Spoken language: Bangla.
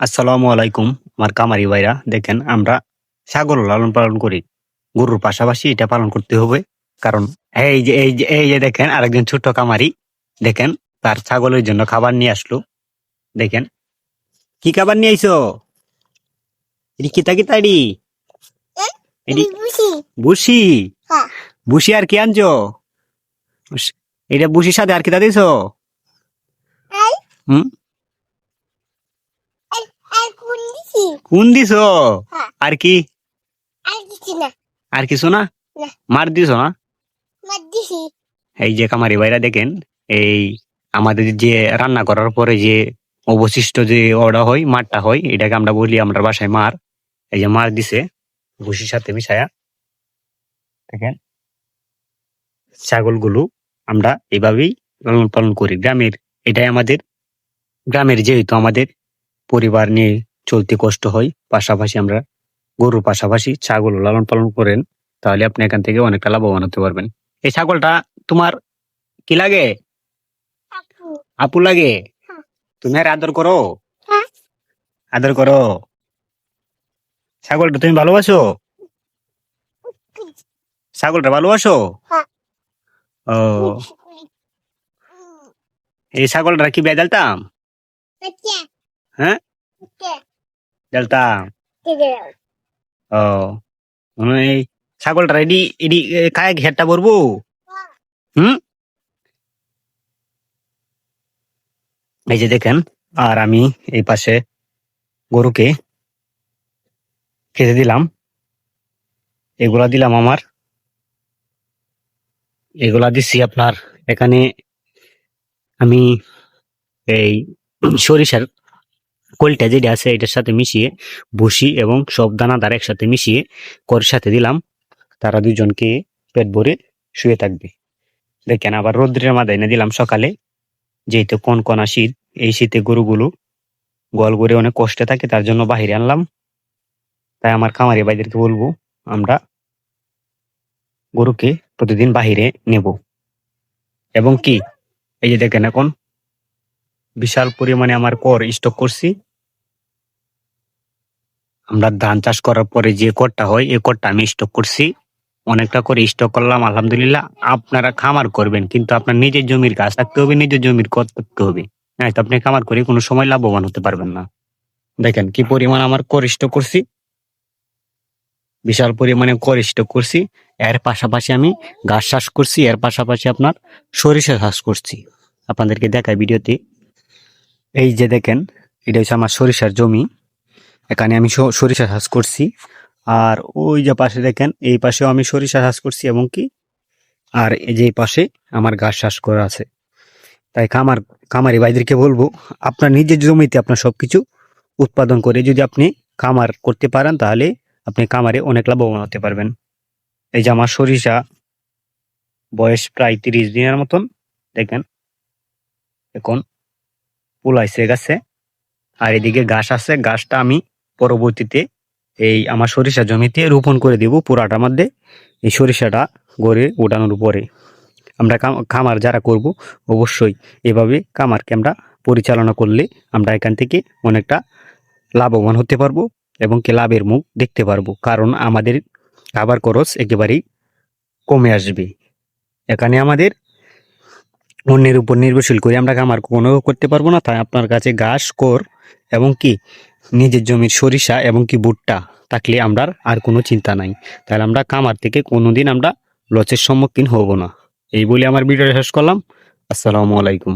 আসসালামু আলাইকুম আমার কামারি ভাইরা। দেখেন আমরা ছাগল লালন পালন করি। গরুর পাশাপাশি এটা পালন করতে হবে। কারণ এই যে এই যে এই যে দেখেন আরেকজন ছোট্ট কামারি। দেখেন তার ছাগলের জন্য খাবার নিয়ে আসলো। দেখেন কি খাবার নিয়ে আইছো? কিতা কিতা এডি এডি বুঝি বুসি। হ্যাঁ। বুসি আর কি আনছো? এটা বুসির সাথে আর কিতা দিছো? হুম আর কোন কোন দিছো। আর কি? আর কিছু না। না। মার দিছো না? এই যে কামারি ভাইরা দেখেন এই আমাদের যে রান্না করার পরে যে অবশিষ্ট যে ওটা হয় মারটা হয় এটাকে আমরা বলি আমরা বাসায় মার। এই যে মার দিছে ভুসির সাথে মিশায়া। দেখেন ছাগলগুলো আমরা এভাবেই লালন পালন করি। গ্রামের এটাই আমাদের গ্রামের যেহেতু আমাদের পরিবার নিয়ে চলতে কষ্ট হয় পাশাপাশি আমরা গরুর পাশাপাশি ছাগল লালন পালন করেন তাহলে আপনি এখান থেকে অনেকটা লাভবান হতে পারবেন। এই ছাগলটা তোমার কি লাগে? আপু। লাগে? হ্যাঁ। তুমি আর আদর করো। হ্যাঁ। আদর করো। ছাগলটা তুমি ভালোবাসো? ছাগলটা ভালোবাসো? হ্যাঁ। ও। এই ছাগলটা কি বে ডালতাম আচ্ছা হ্যাঁ? আচ্ছা ও মানে ছাগলটা এডি এডি কায় ঘেরটা পরবো হুম? এই যে দেখেন আর আমি এই পাশে গরুকে খেতে দিলাম। এগুলা দিলাম আমার। এগুলা দিচ্ছি আপনার এখানে আমি এই সরিষার কোলটা যেটা আছে, এটার সাথে মিশিয়ে বসি এবং সব দানাদার একসাথে মিশিয়ে কর সাথে দিলাম। তারা দুজনকে পেট ভরে শুয়ে থাকবে। দেখেন আবার রৌদ্রের মাথায় এনে দিলাম সকালে। যেহেতু কোন কোন শীত এই শীতে গরুগুলো গোয়াল করে অনেক কষ্টে থাকে, তার জন্য বাহিরে আনলাম। তাই আমার খামারি ভাইদেরকে বলব, আমরা গরুকে প্রতিদিন বাহিরে নেব। এবং কি? এই যে দেখেন এখন বিশাল পরিমাণে আমার কর স্টক করছি। আমরা ধান চাষ করার পরে যে করটা হয়, এই করটা আমি স্টক করছি। অনেকটা করে স্টক করলাম, আলহামদুলিল্লাহ। আপনারা খামার করবেন, কিন্তু আপনার নিজের জমির গাছ থাকতে হবে, নিজের জমির কর থাকতে হবে। হ্যাঁ তো আপনি খামার করে কোনো সময় লাভবান হতে পারবেন না। দেখেন কি পরিমাণ আমার কর স্টক করছি। বিশাল পরিমাণে কর স্টক করছি। এর পাশাপাশি আমি গাছ চাষ করছি, এর পাশাপাশি আপনার সরিষা চাষ করছি। আপনাদেরকে দেখায় ভিডিওতে। এই যে দেখেন, এটা হচ্ছে আমার সরিষার জমি। এখানে আমি সরিষা চাষ করছি। আর ওই যে পাশে দেখেন, এই পাশেও আমি সরিষা চাষ করছি এবং কি, আর এই যে পাশে আমার গাছ চাষ করা আছে। তাই খামার, খামারি ভাইদেরকে বলব, আপনার নিজের জমিতে আপনার সব কিছু উৎপাদন করে যদি আপনি খামার করতে পারেন, তাহলে আপনি খামারে অনেক লাভবান হতে পারবেন। এই যে আমার সরিষা বয়স প্রায় তিরিশ দিনের মতন, দেখেন, এখন পুলাইছে গেছে, আর এদিকে ঘাস আছে, ঘাসটা আমি পরবর্তীতে এই আমার সরিষা জমিতে রোপণ করে দিব পুরাটার মধ্যে। এই সরিষাটা গড়ে ওঠানোর উপরে আমরা খামার যারা করব, অবশ্যই এভাবে খামারকে আমরা পরিচালনা করলে আমরা এখান থেকে অনেকটা লাভবান হতে পারব এবং কি লাভের মুখ দেখতে পারব। কারণ আমাদের খাবার খরচ একেবারেই কমে আসবে। এখানে আমাদের অন্যের উপর নির্ভরশীল করে আমরা খামার কোনো করতে পারব না। তাই আপনার কাছে ঘাস কর এবং কি নিজের জমির সরিষা এবং কি ভুট্টা থাকলে আমরা আর কোনো চিন্তা নাই। তাহলে আমরা কামার থেকে কোনোদিন আমরা লসের সম্মুখীন হব না। এই বলে আমার ভিডিওটা শেষ করলাম। আসসালামু আলাইকুম।